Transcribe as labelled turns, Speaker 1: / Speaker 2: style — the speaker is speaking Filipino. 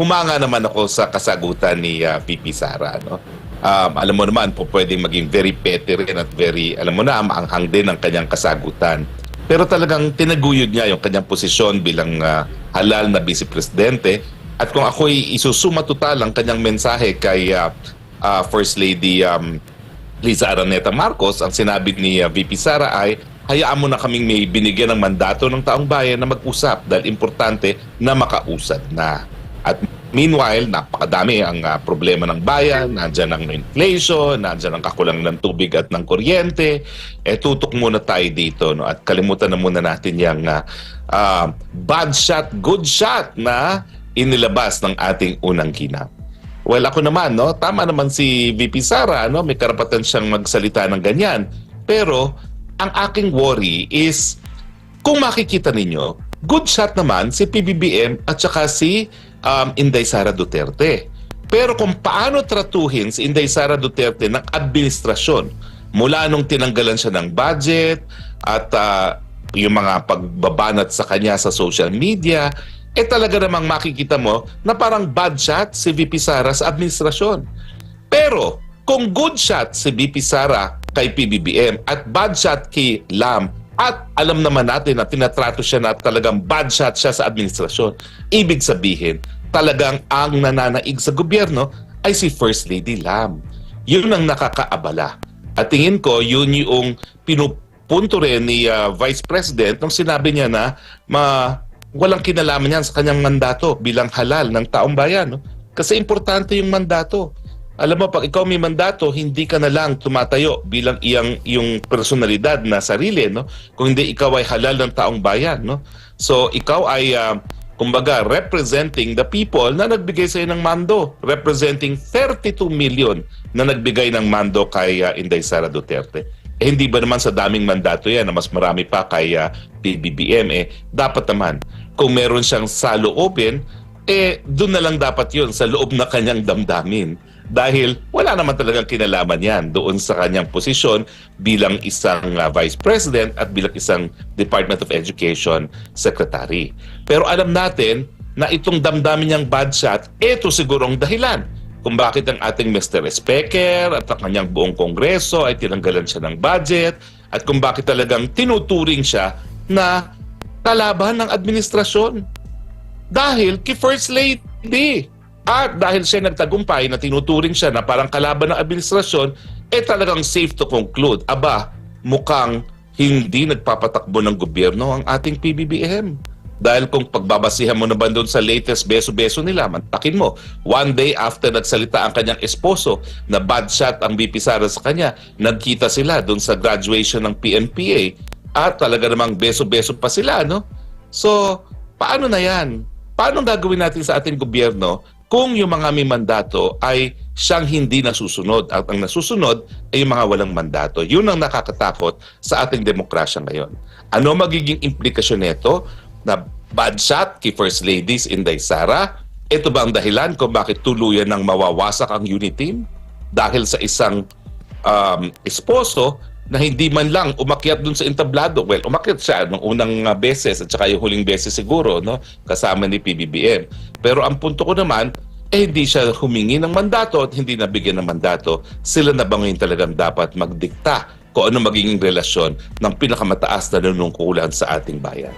Speaker 1: humanga naman ako sa kasagutan ni ah, VP Sara. No? Um, alam mo naman po pwedeng maging very petty rin at very, alam mo na, maanghang din ang kanyang kasagutan. Pero talagang tinaguyod niya yung kanyang posisyon bilang ah, halal na vice presidente. At kung ako'y isusuma total ang kanyang mensahe kay ah, ah, First Lady um, Liza Araneta Marcos, ang sinabi ni uh, VP Sara ay hayaan mo na kaming may binigyan ng mandato ng taong bayan na mag-usap dahil importante na makausap na. At meanwhile, napakadami ang uh, problema ng bayan, nandyan ang inflation, nandyan ang kakulangan ng tubig at ng kuryente. Eh tutok muna tayo dito no? at kalimutan na muna natin yung uh, bad shot, good shot na inilabas ng ating unang kinap. Well, ako naman, no? Tama naman si VP Sara, no? May karapatan siyang magsalita ng ganyan. Pero, ang aking worry is, kung makikita ninyo, good shot naman si PBBM at saka si um, Inday Sara Duterte. Pero kung paano tratuhin si Inday Sara Duterte ng administrasyon mula nung tinanggalan siya ng budget at ah, yung mga pagbabanat sa kanya sa social media, eh talaga namang makikita mo na parang bad shot si VP Sara sa administrasyon. Pero kung good shot si VP Sara kay PBBM at bad shot kay Lam at alam naman natin na tinatrato siya na talagang bad shot siya sa administrasyon, ibig sabihin talagang ang nananaig sa gobyerno ay si First Lady Lam. Yun ang nakakaabala. At tingin ko, yun yung pinupunto rin ni ah, Vice President nung sinabi niya na ma walang kinalaman yan sa kanyang mandato bilang halal ng taong bayan. No? Kasi importante yung mandato. Alam mo, pag ikaw may mandato, hindi ka na lang tumatayo bilang iyang yung personalidad na sarili, no? Kung hindi ikaw ay halal ng taong bayan, no? So, ikaw ay ah, kumbaga representing the people na nagbigay sa ng mando, representing 32 million na nagbigay ng mando kay ah, Inday Sara Duterte. Eh, hindi ba naman sa daming mandato yan na mas marami pa kay ah, PBBM eh dapat naman kung meron siyang saloobin eh doon na lang dapat yun sa loob na kanyang damdamin dahil wala naman talagang kinalaman yan doon sa kanyang posisyon bilang isang ah, vice president at bilang isang Department of Education secretary. Pero alam natin na itong damdamin niyang bad shot, ito sigurong dahilan kung bakit ang ating Mr. Speaker at ang kanyang buong kongreso ay tinanggalan siya ng budget at kung bakit talagang tinuturing siya na kalaban ng administrasyon. Dahil kay First Lady. At dahil siya nagtagumpay na tinuturing siya na parang kalaban ng administrasyon, eh talagang safe to conclude, aba, mukhang hindi nagpapatakbo ng gobyerno ang ating PBBM. Dahil kung pagbabasihan mo naman doon sa latest beso-beso nila, mantakin mo, one day after nagsalita ang kanyang esposo na bad shot ang BP Sara sa kanya, nagkita sila doon sa graduation ng PNPA at talaga namang beso-beso pa sila, no? So, paano na yan? Paano gagawin natin sa ating gobyerno kung yung mga may mandato ay siyang hindi nasusunod at ang nasusunod ay yung mga walang mandato. Yun ang nakakatakot sa ating demokrasya ngayon. Ano magiging implikasyon nito na bad shot kay First Ladies Inday Sara? Ito ba ang dahilan kung bakit tuluyan ng mawawasak ang unit team? Dahil sa isang um, esposo na hindi man lang umakyat dun sa entablado. Well, umakyat siya nung unang uh, beses at saka yung huling beses siguro, no? Kasama ni PBBM. Pero ang punto ko naman, eh hindi siya humingi ng mandato at hindi nabigyan ng mandato. Sila na ba ngayon talagang dapat magdikta kung ano magiging relasyon ng pinakamataas na nanungkulan sa ating bayan?